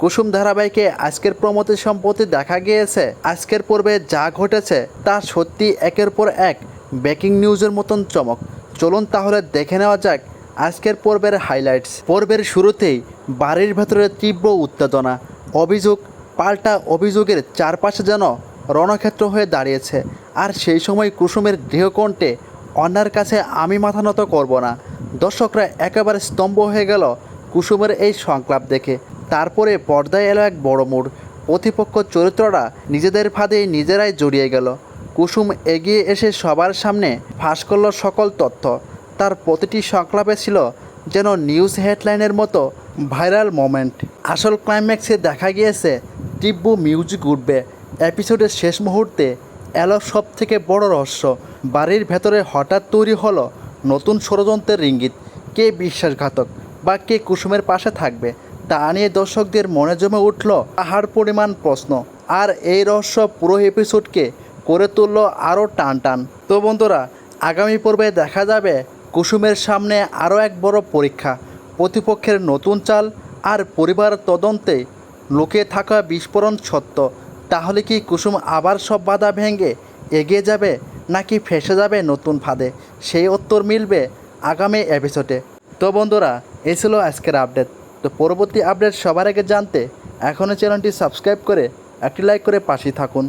কুসুম ধারাবাহিকে আজকের প্রমোতে সম্পত্তি দেখা গিয়েছে। আজকের পর্বে যা ঘটেছে তা সত্যি একের পর এক ব্রেকিং নিউজের মতন চমক। চলুন তাহলে দেখে নেওয়া যাক আজকের পর্বের হাইলাইটস পর্বের শুরুতেই বাড়ির ভেতরে তীব্র উত্তেজনা, অভিযোগ, পাল্টা অভিযোগের চারপাশে যেন রণক্ষেত্র হয়ে দাঁড়িয়েছে। আর সেই সময় কুসুমের গৃহকণ্ঠে অন্যার কাছে আমি মাথা নত করব না। দর্শকরা একেবারে স্তম্ভ হয়ে গেল কুসুমের এই সংক্লাপ দেখে। তারপরে পর্দায় এলো এক বড় মোড়। প্রতিপক্ষ চরিত্ররা নিজেদের ফাঁদে নিজেরাই জড়িয়ে গেল। কুসুম এগিয়ে এসে সবার সামনে ফাঁস করল সকল তথ্য। তার প্রতিটি সংক্লাপে ছিল যেন নিউজ হেডলাইনের মতো ভাইরাল মোমেন্ট। আসল ক্লাইম্যাক্সে দেখা গিয়েছে তীব্র মিউজিক উঠবে। এপিসোডের শেষ মুহূর্তে এলো সব থেকে বড় রহস্য। বাড়ির ভেতরে হঠাৎ তৈরি হলো নতুন ষড়যন্ত্রের ইঙ্গিত। কে বিশ্বাসঘাতক বা কে কুসুমের পাশে থাকবে? তা নিয়ে দর্শকদের মনে জমে উঠল আহার পরিমাণ প্রশ্ন। আর এই রহস্য পুরো এপিসোডকে করে তুলল আরও টান টান তো বন্ধুরা, আগামী পর্বে দেখা যাবে কুসুমের সামনে আরও এক বড় পরীক্ষা। প্রতিপক্ষের নতুন চাল আর পরিবার তদন্তে লুকিয়ে থাকা বিস্ফোরণ সত্য। তাহলে কি কুসুম আবার সব বাধা ভেঙে এগিয়ে যাবে নাকি ফেসে যাবে নতুন ফাঁদে? সেই উত্তর মিলবে আগামী এপিসোডে তো বন্ধুরা, এই ছিল আজকের আপডেট তো পরবর্তী আপডেট সবার আগে জানতে এখনও চ্যানেলটি সাবস্ক্রাইব করে একটি লাইক করে পাশে থাকুন।